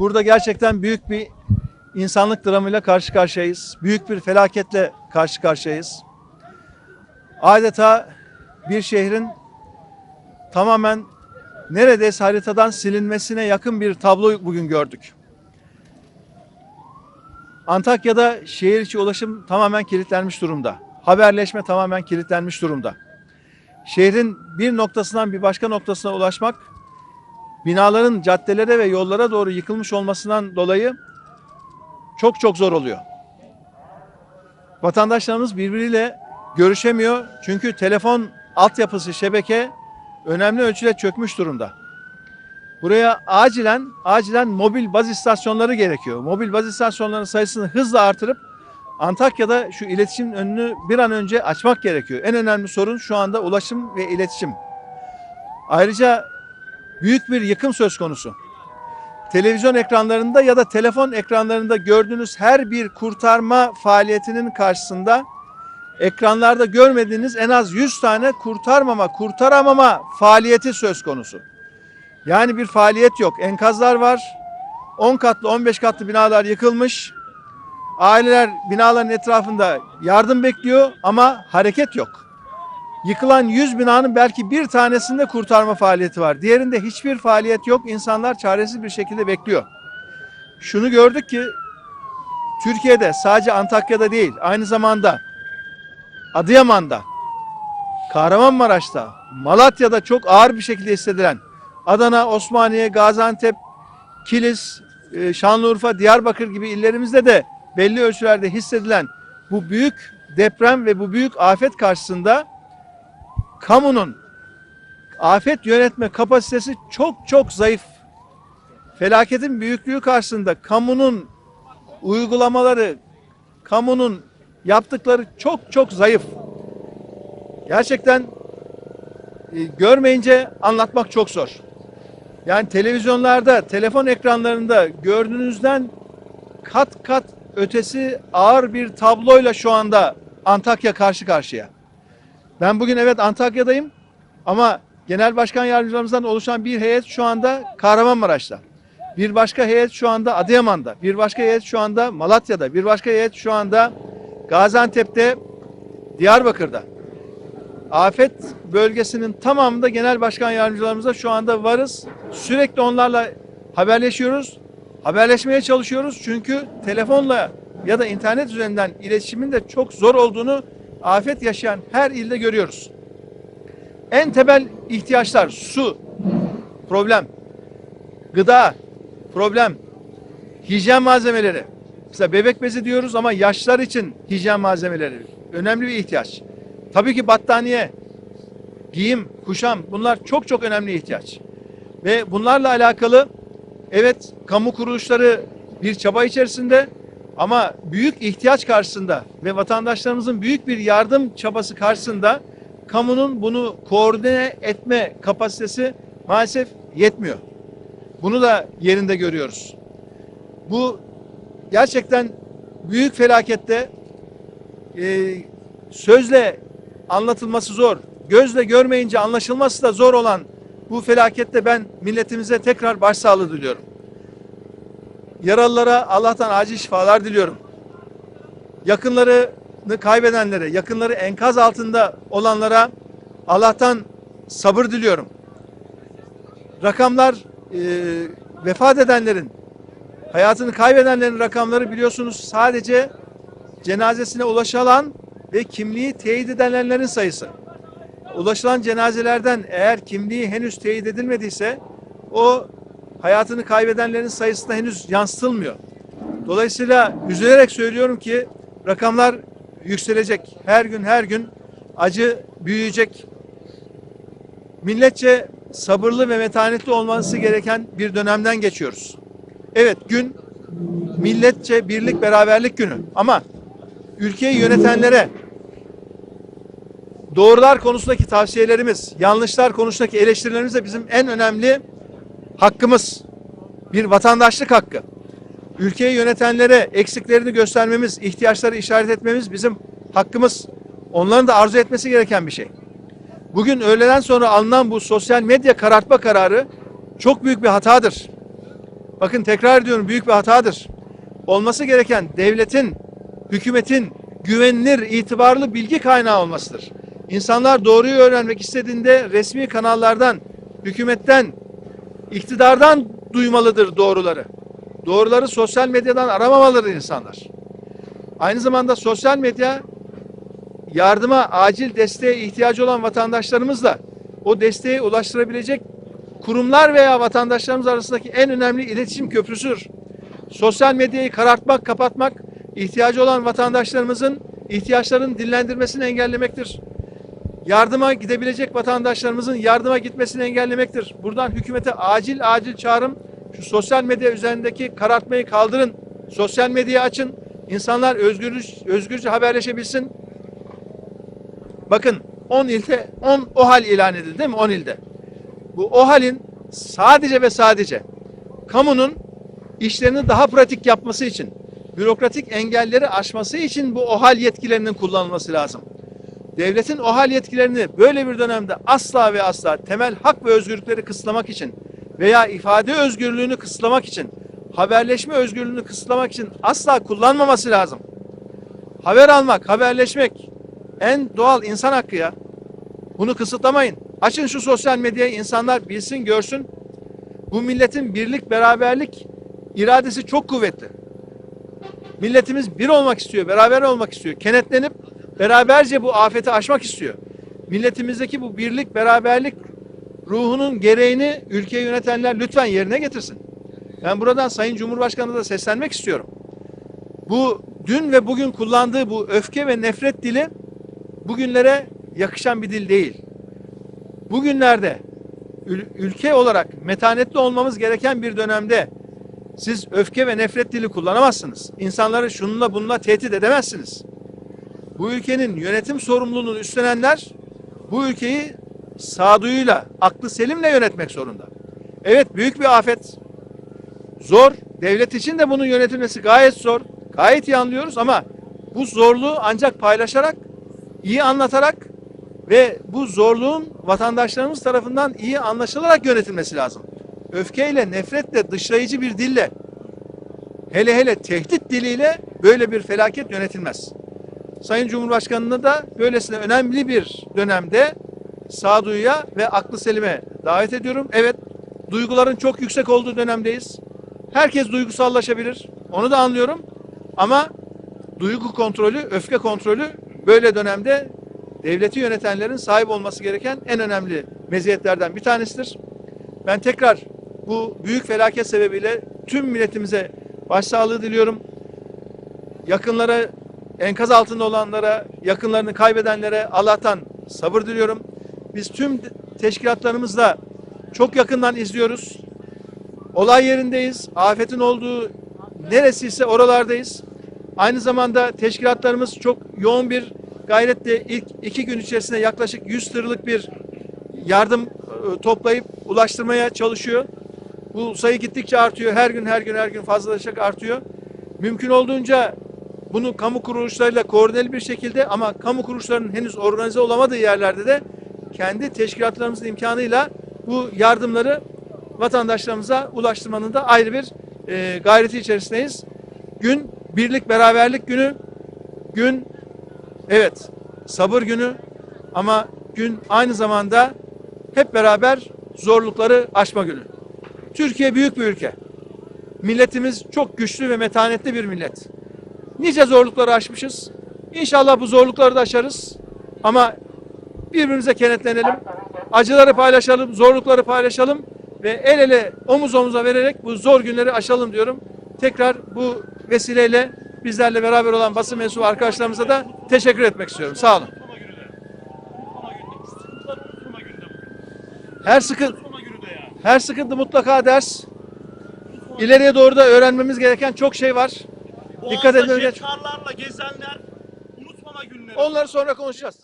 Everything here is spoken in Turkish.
Burada gerçekten büyük bir insanlık dramıyla karşı karşıyayız. Büyük bir felaketle karşı karşıyayız. Adeta bir şehrin tamamen neredeyse haritadan silinmesine yakın bir tablo bugün gördük. Antakya'da şehir içi ulaşım tamamen kilitlenmiş durumda. Haberleşme tamamen kilitlenmiş durumda. Şehrin bir noktasından bir başka noktasına ulaşmak binaların caddelere ve yollara doğru yıkılmış olmasından dolayı çok çok zor oluyor. Vatandaşlarımız birbiriyle görüşemiyor çünkü telefon altyapısı şebeke önemli ölçüde çökmüş durumda. Buraya acilen acilen mobil baz istasyonları gerekiyor. Mobil baz istasyonlarının sayısını hızla artırıp Antakya'da şu iletişim önünü bir an önce açmak gerekiyor. En önemli sorun şu anda ulaşım ve iletişim. Ayrıca büyük bir yıkım söz konusu. Televizyon ekranlarında ya da telefon ekranlarında gördüğünüz her bir kurtarma faaliyetinin karşısında ekranlarda görmediğiniz en az 100 tane kurtarmama, kurtaramama faaliyeti söz konusu. Yani bir faaliyet yok. Enkazlar var. 10 katlı, 15 katlı binalar yıkılmış. Aileler binaların etrafında yardım bekliyor ama hareket yok. Yıkılan 100 binanın belki bir tanesinde kurtarma faaliyeti var. Diğerinde hiçbir faaliyet yok. İnsanlar çaresiz bir şekilde bekliyor. Şunu gördük ki Türkiye'de sadece Antakya'da değil aynı zamanda Adıyaman'da, Kahramanmaraş'ta, Malatya'da çok ağır bir şekilde hissedilen Adana, Osmaniye, Gaziantep, Kilis, e, Şanlıurfa, Diyarbakır gibi illerimizde de belli ölçülerde hissedilen bu büyük deprem ve bu büyük afet karşısında kamunun afet yönetme kapasitesi çok çok zayıf. Felaketin büyüklüğü karşısında kamunun uygulamaları, kamunun yaptıkları çok çok zayıf. Gerçekten e, görmeyince anlatmak çok zor. Yani televizyonlarda, telefon ekranlarında gördüğünüzden kat kat ötesi ağır bir tabloyla şu anda Antakya karşı karşıya. Ben bugün evet Antakya'dayım ama genel başkan yardımcılarımızdan oluşan bir heyet şu anda Kahramanmaraş'ta. Bir başka heyet şu anda Adıyaman'da. Bir başka heyet şu anda Malatya'da. Bir başka heyet şu anda Gaziantep'te, Diyarbakır'da. Afet bölgesinin tamamında genel başkan yardımcılarımızla şu anda varız. Sürekli onlarla haberleşiyoruz. Haberleşmeye çalışıyoruz çünkü telefonla ya da internet üzerinden iletişimin de çok zor olduğunu afet yaşayan her ilde görüyoruz. En temel ihtiyaçlar su, problem, gıda, problem, hijyen malzemeleri. Mesela bebek bezi diyoruz ama yaşlar için hijyen malzemeleri önemli bir ihtiyaç. Tabii ki battaniye, giyim, kuşam bunlar çok çok önemli ihtiyaç. Ve bunlarla alakalı evet kamu kuruluşları bir çaba içerisinde ama büyük ihtiyaç karşısında ve vatandaşlarımızın büyük bir yardım çabası karşısında kamunun bunu koordine etme kapasitesi maalesef yetmiyor. Bunu da yerinde görüyoruz. Bu gerçekten büyük felakette e, sözle anlatılması zor, gözle görmeyince anlaşılması da zor olan bu felakette ben milletimize tekrar başsağlığı diliyorum. Yaralılara Allah'tan acil şifalar diliyorum. Yakınlarını kaybedenlere, yakınları enkaz altında olanlara Allah'tan sabır diliyorum. Rakamlar e, vefat edenlerin, hayatını kaybedenlerin rakamları biliyorsunuz sadece cenazesine ulaşılan ve kimliği teyit edilenlerin sayısı. Ulaşılan cenazelerden eğer kimliği henüz teyit edilmediyse o hayatını kaybedenlerin sayısına henüz yansıtılmıyor. Dolayısıyla üzülerek söylüyorum ki rakamlar yükselecek. Her gün her gün acı büyüyecek. Milletçe sabırlı ve metanetli olması gereken bir dönemden geçiyoruz. Evet gün milletçe birlik beraberlik günü ama ülkeyi yönetenlere doğrular konusundaki tavsiyelerimiz, yanlışlar konusundaki eleştirilerimiz de bizim en önemli hakkımız. Bir vatandaşlık hakkı. Ülkeyi yönetenlere eksiklerini göstermemiz, ihtiyaçları işaret etmemiz bizim hakkımız. Onların da arzu etmesi gereken bir şey. Bugün öğleden sonra alınan bu sosyal medya karartma kararı çok büyük bir hatadır. Bakın tekrar ediyorum büyük bir hatadır. Olması gereken devletin, hükümetin güvenilir, itibarlı bilgi kaynağı olmasıdır. İnsanlar doğruyu öğrenmek istediğinde resmi kanallardan, hükümetten, iktidardan duymalıdır doğruları. Doğruları sosyal medyadan aramamalıdır insanlar. Aynı zamanda sosyal medya yardıma, acil desteğe ihtiyacı olan vatandaşlarımızla o desteği ulaştırabilecek kurumlar veya vatandaşlarımız arasındaki en önemli iletişim köprüsüdür. Sosyal medyayı karartmak, kapatmak ihtiyacı olan vatandaşlarımızın ihtiyaçlarını dillendirmesini engellemektir. Yardıma gidebilecek vatandaşlarımızın yardıma gitmesini engellemektir. Buradan hükümete acil acil çağrım şu sosyal medya üzerindeki karartmayı kaldırın. Sosyal medyayı açın. İnsanlar özgürce, özgürce haberleşebilsin. Bakın 10 ilde 10 OHAL ilan edildi değil mi? 10 ilde. Bu OHAL'in sadece ve sadece kamunun işlerini daha pratik yapması için, bürokratik engelleri aşması için bu OHAL yetkilerinin kullanılması lazım. Devletin OHAL yetkilerini böyle bir dönemde asla ve asla temel hak ve özgürlükleri kısıtlamak için veya ifade özgürlüğünü kısıtlamak için, haberleşme özgürlüğünü kısıtlamak için asla kullanmaması lazım. Haber almak, haberleşmek en doğal insan hakkı ya. Bunu kısıtlamayın. Açın şu sosyal medyayı insanlar bilsin, görsün. Bu milletin birlik, beraberlik iradesi çok kuvvetli. Milletimiz bir olmak istiyor, beraber olmak istiyor. Kenetlenip beraberce bu afeti aşmak istiyor. Milletimizdeki bu birlik, beraberlik ruhunun gereğini ülkeyi yönetenler lütfen yerine getirsin. Ben buradan Sayın Cumhurbaşkanı'na da seslenmek istiyorum. Bu dün ve bugün kullandığı bu öfke ve nefret dili bugünlere yakışan bir dil değil. Bugünlerde ül- ülke olarak metanetli olmamız gereken bir dönemde siz öfke ve nefret dili kullanamazsınız. İnsanları şununla bununla tehdit edemezsiniz. Bu ülkenin yönetim sorumluluğunu üstlenenler bu ülkeyi sağduyuyla, aklı selimle yönetmek zorunda. Evet büyük bir afet. Zor. Devlet için de bunun yönetilmesi gayet zor. Gayet iyi anlıyoruz ama bu zorluğu ancak paylaşarak, iyi anlatarak ve bu zorluğun vatandaşlarımız tarafından iyi anlaşılarak yönetilmesi lazım. Öfkeyle, nefretle, dışlayıcı bir dille, hele hele tehdit diliyle böyle bir felaket yönetilmez. Sayın Cumhurbaşkanı'nı da böylesine önemli bir dönemde sağduyuya ve aklı selime davet ediyorum. Evet, duyguların çok yüksek olduğu dönemdeyiz. Herkes duygusallaşabilir. Onu da anlıyorum. Ama duygu kontrolü, öfke kontrolü böyle dönemde devleti yönetenlerin sahip olması gereken en önemli meziyetlerden bir tanesidir. Ben tekrar bu büyük felaket sebebiyle tüm milletimize başsağlığı diliyorum. Yakınlara, enkaz altında olanlara, yakınlarını kaybedenlere Allah'tan sabır diliyorum. Biz tüm teşkilatlarımızla çok yakından izliyoruz. Olay yerindeyiz. Afetin olduğu neresiyse oralardayız. Aynı zamanda teşkilatlarımız çok yoğun bir gayretle ilk iki gün içerisinde yaklaşık 100 tırlık bir yardım e, toplayıp ulaştırmaya çalışıyor. Bu sayı gittikçe artıyor. Her gün her gün her gün fazlalaşarak artıyor. Mümkün olduğunca bunu kamu kuruluşlarıyla koordineli bir şekilde ama kamu kuruluşlarının henüz organize olamadığı yerlerde de kendi teşkilatlarımızın imkanıyla bu yardımları vatandaşlarımıza ulaştırmanın da ayrı bir e, gayreti içerisindeyiz. Gün birlik beraberlik günü, gün evet sabır günü ama gün aynı zamanda hep beraber zorlukları aşma günü. Türkiye büyük bir ülke. Milletimiz çok güçlü ve metanetli bir millet. Nice zorlukları aşmışız. İnşallah bu zorlukları da aşarız. Ama birbirimize kenetlenelim. Acıları paylaşalım, zorlukları paylaşalım ve el ele omuz omuza vererek bu zor günleri aşalım diyorum. Tekrar bu vesileyle bizlerle beraber olan basın mensubu arkadaşlarımıza da teşekkür etmek istiyorum. Sağ olun. Her sıkıntı her sıkıntı mutlaka ders. İleriye doğru da öğrenmemiz gereken çok şey var. Dikkat Boğaz'da edin. jetkarlarla gezenler unutmama günleri. Onları sonra konuşacağız.